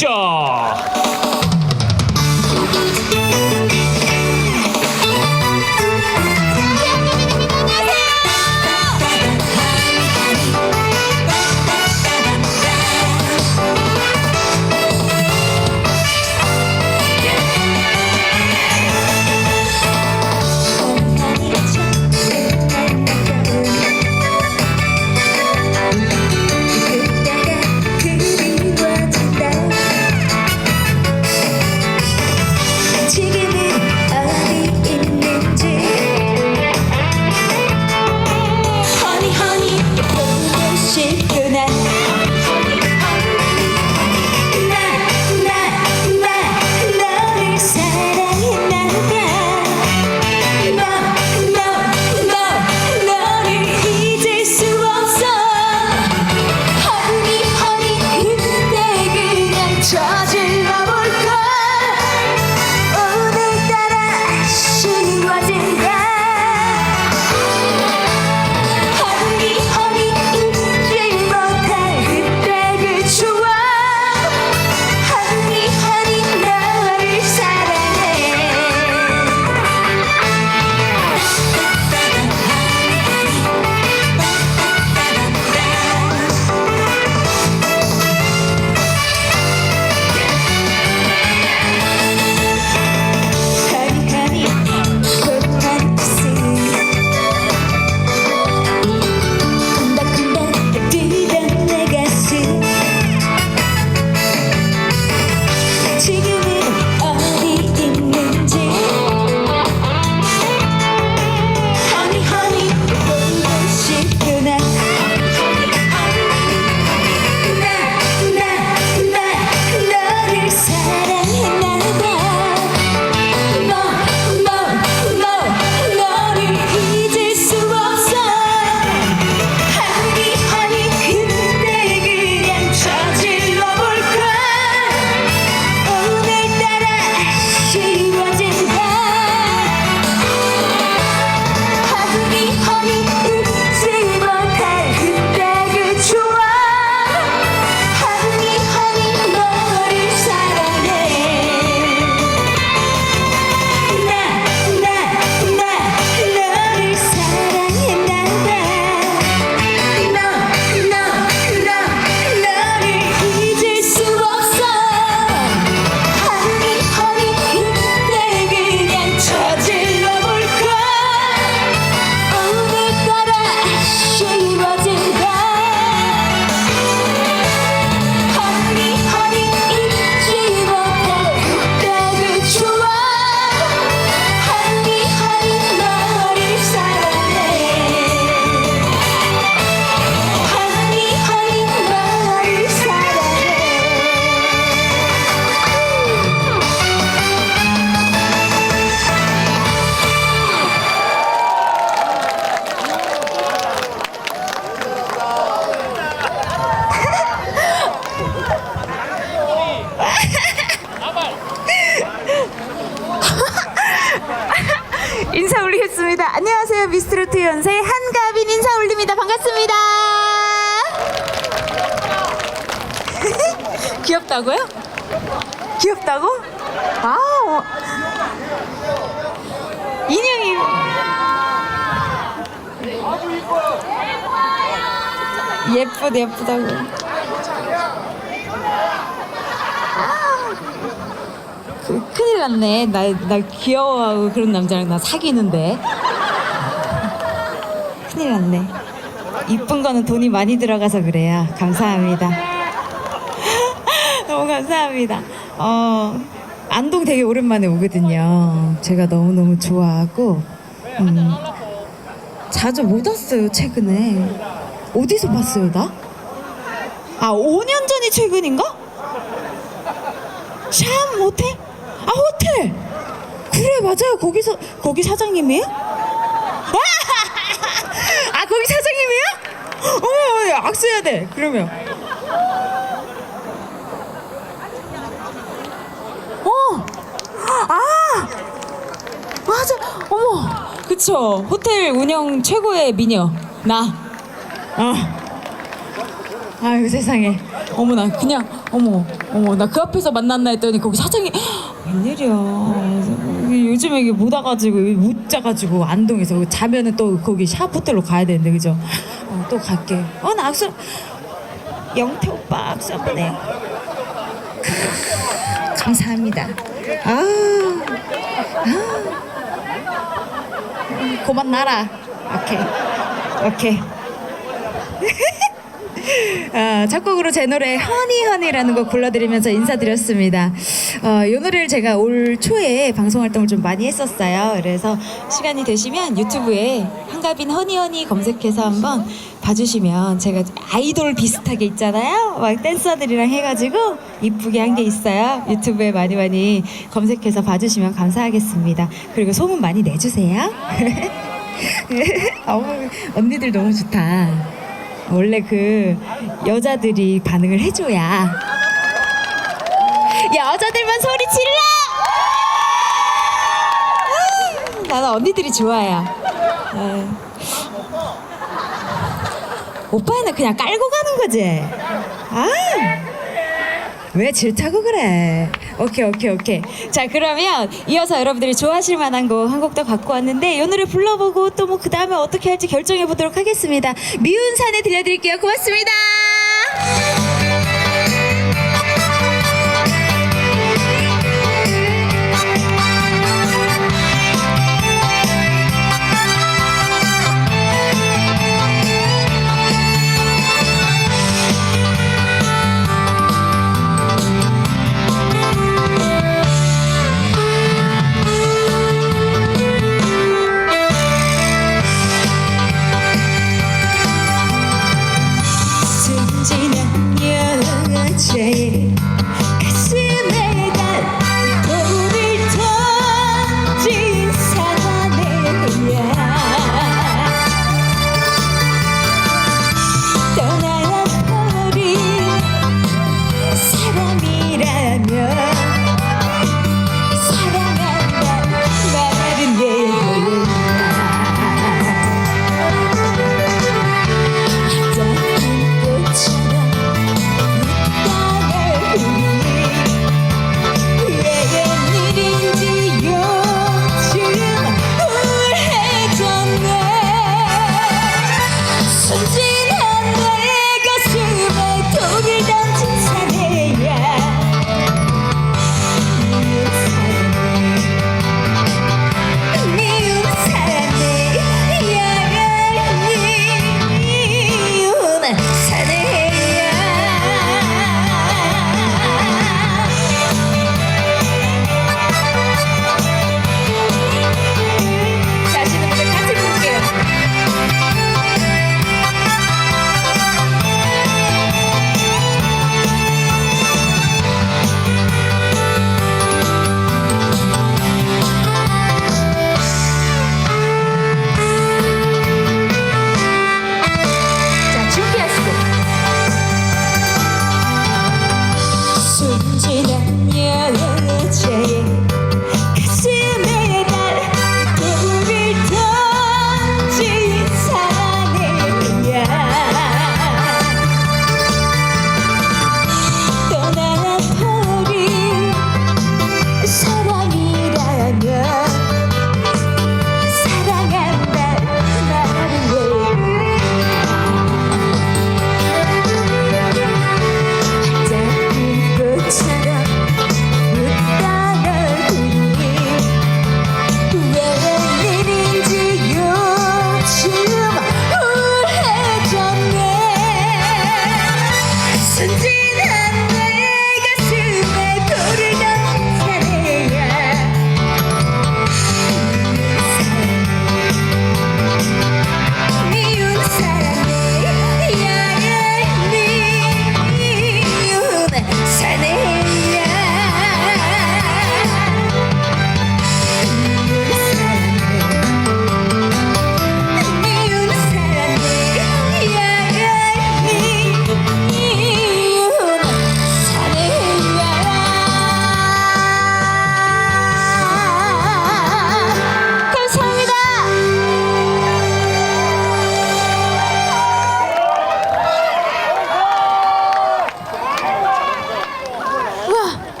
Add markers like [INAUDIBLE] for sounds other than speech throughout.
자. 예쁘다 예쁘다고. 그, 큰일 났네. 나, 나 귀여워하고 그런 남자랑 나 사귀는데. 큰일 났네. 이쁜 거는 돈이 많이 들어가서 그래요. 감사합니다. [LAUGHS] 너무 감사합니다. 어, 안동 되게 오랜만에 오거든요. 제가 너무너무 좋아하고, 음, 자주 못 왔어요, 최근에. 어디서 봤어요, 나? 아, 5년 전이 최근인가? 샴 호텔? 아 호텔! 그래 맞아요. 거기서 거기 사장님이에요? [LAUGHS] 아 거기 사장님이에요? 어머 악수해야 돼. 그러면. 어 아! 맞아. 어머. 그쵸. 호텔 운영 최고의 미녀. 나 어. 아유 세상에. 어머나 그냥 어머 어머 나 그 앞에서 만났나 했더니 거기 사장이 웬일이야. 요즘에 이게 못 와가지고 못 자가지고 안동에서 자면은 또 거기 샵 호텔로 가야 되는데 그죠? 어, 또 갈게. 어나 악수 영태 오빠 악수 한번 크, 감사합니다. 아, 아. 고만 나라. 오케이 오케이 아, 첫 곡으로 제 노래 허니 허니라는 곡 불러드리면서 인사드렸습니다. 어, 이 노래를 제가 올 초에 방송 활동을 좀 많이 했었어요. 그래서 시간이 되시면 유튜브에 한가빈 허니 허니 검색해서 한번 봐주시면 제가 아이돌 비슷하게 있잖아요. 막 댄서들이랑 해가지고 이쁘게 한 게 있어요. 유튜브에 많이 많이 검색해서 봐주시면 감사하겠습니다. 그리고 소문 많이 내주세요. [LAUGHS] 어머, 언니들 너무 좋다. 원래 그 여자들이 반응을 해줘야 여자들만 소리 질러! 아, 나는 언니들이 좋아요. 어. 오빠는 그냥 깔고 가는 거지. 아, 왜 질타고 그래? 오케이 오케이 오케이. 자 그러면 이어서 여러분들이 좋아하실 만한 곡 한 곡 더 갖고 왔는데 이 노래 불러보고 또 뭐 그 다음에 어떻게 할지 결정해 보도록 하겠습니다. 미운 산에 들려드릴게요. 고맙습니다.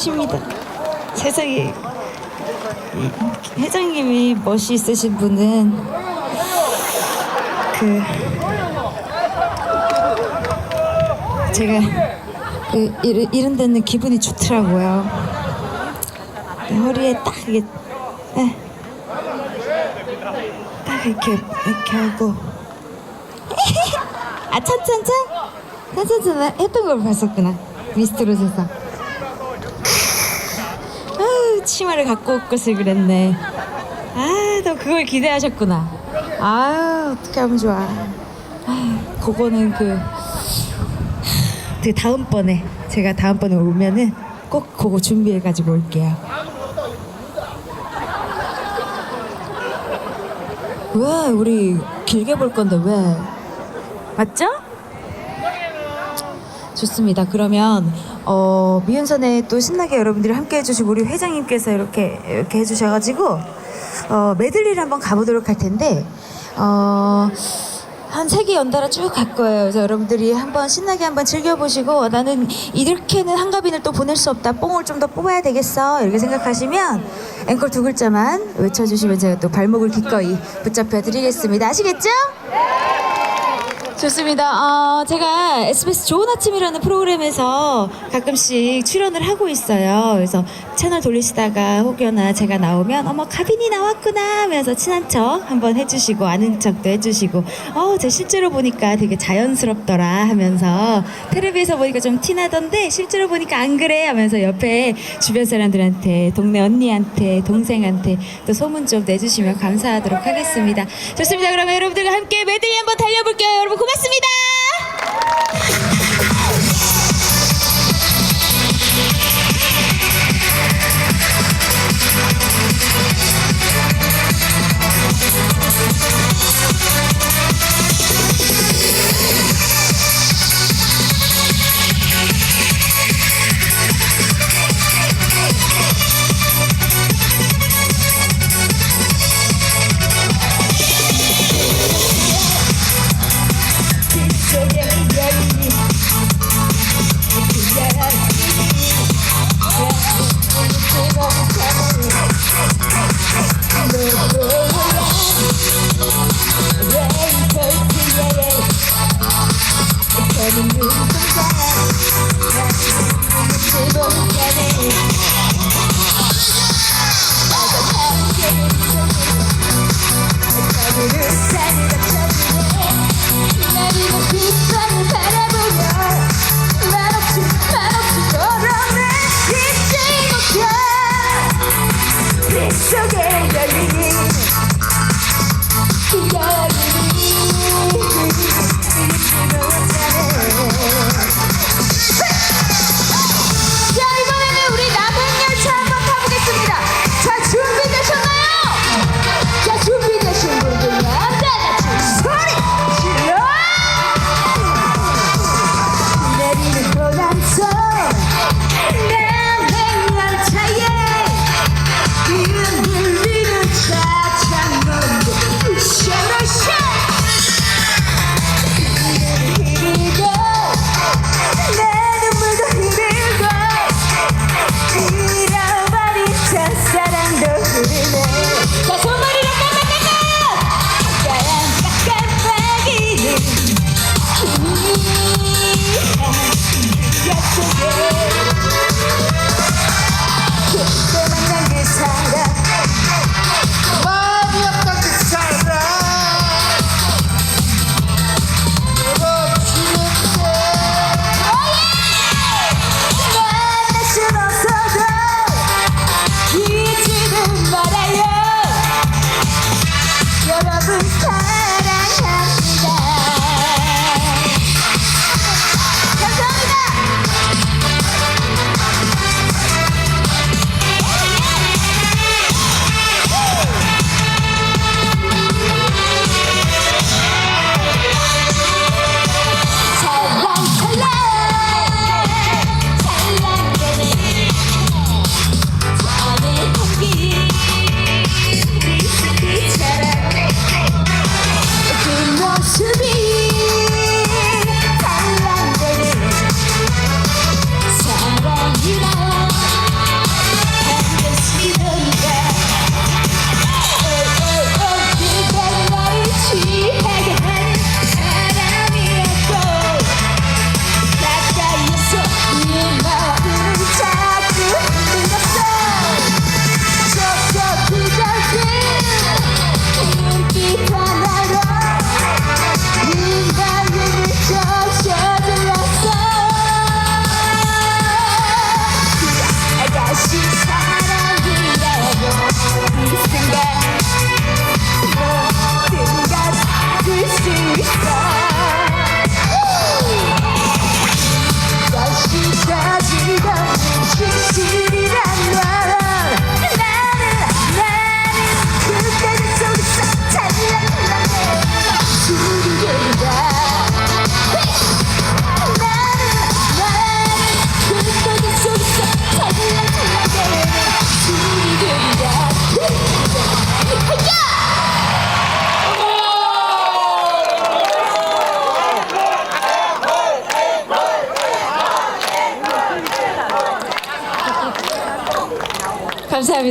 멋지십니다. 세상에. 이 회장님이 멋이 있으신 분은 그 제가 그 이런, 이런 데는 기분이 좋더라고요. 허리에 딱 이게 에, 딱 이렇게 이렇게 하고. [LAUGHS] 아 찬찬찬 찬찬찬 했던 걸 봤었구나. 미스트롯에서 아 치마를 갖고 올 것을 그랬네 아 너 그걸 기대하셨구나 아 어떻게 하면 좋아 아 그거는 그 그 다음번에 제가 다음번에 오면은 꼭 그거 준비해 가지고 올게요. 왜 우리 길게 볼 건데 왜? 맞죠? 좋습니다. 그러면 어, 미운선에 또 신나게 여러분들이 함께 해주시고 우리 회장님께서 이렇게 이렇게 해주셔가지고 어, 메들리를 한번 가보도록 할 텐데 어, 한 세 개 연달아 쭉 갈 거예요. 그래서 여러분들이 한번 신나게 한번 즐겨보시고 나는 이렇게는 한가빈을 또 보낼 수 없다. 뽕을 좀 더 뽑아야 되겠어. 이렇게 생각하시면 앵콜 두 글자만 외쳐주시면 제가 또 발목을 기꺼이 붙잡혀 드리겠습니다. 아시겠죠? 좋습니다. 어, 제가 SBS 좋은 아침이라는 프로그램에서 가끔씩 출연을 하고 있어요. 그래서 채널 돌리시다가 혹여나 제가 나오면 어머 가빈이 나왔구나 하면서 친한 척 한번 해주시고 아는 척도 해주시고 어, 제 실제로 보니까 되게 자연스럽더라 하면서 텔레비에서 보니까 좀 티나던데 실제로 보니까 안 그래 하면서 옆에 주변 사람들한테 동네 언니한테 동생한테 또 소문 좀 내주시면 감사하도록 하겠습니다. 좋습니다. 그러면 여러분들과 함께 메들리 한번 달려볼게요. 여러분 고맙습니다. 열리 Yeah, yeah.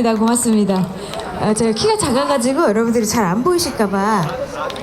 감사합니다. 고맙습니다. 아, 제가 키가 작아가지고 여러분들이 잘 안 보이실까봐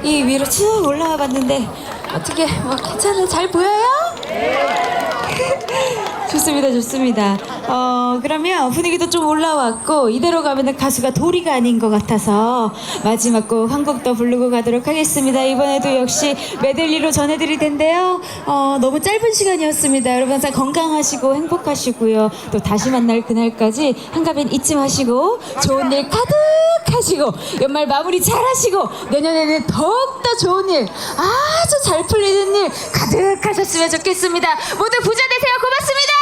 이 위로 쭉 올라와 봤는데 어떻게 뭐 괜찮아요? 잘 보여요? [LAUGHS] 좋습니다, 좋습니다. 어, 그러면 분위기도 좀 올라왔고, 이대로 가면은 가수가 도리가 아닌 것 같아서 마지막 곡 한 곡 더 부르고 가도록 하겠습니다. 이번에도 역시 메들리로 전해드릴 텐데요. 어, 너무 짧은 시간이었습니다. 여러분 항상 건강하시고 행복하시고요. 또 다시 만날 그날까지 한가빈 잊지 마시고, 좋은 일 가득하시고, 연말 마무리 잘 하시고, 내년에는 더욱더 좋은 일, 아주 잘 풀리는 일 가득하셨으면 좋겠습니다. 모두 부자 되세요. 고맙습니다.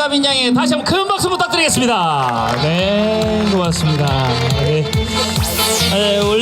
우리 한가빈 양에 다시 한번 큰 박수 부탁드리겠습니다. 네, 고맙습니다. 네. 네 원래는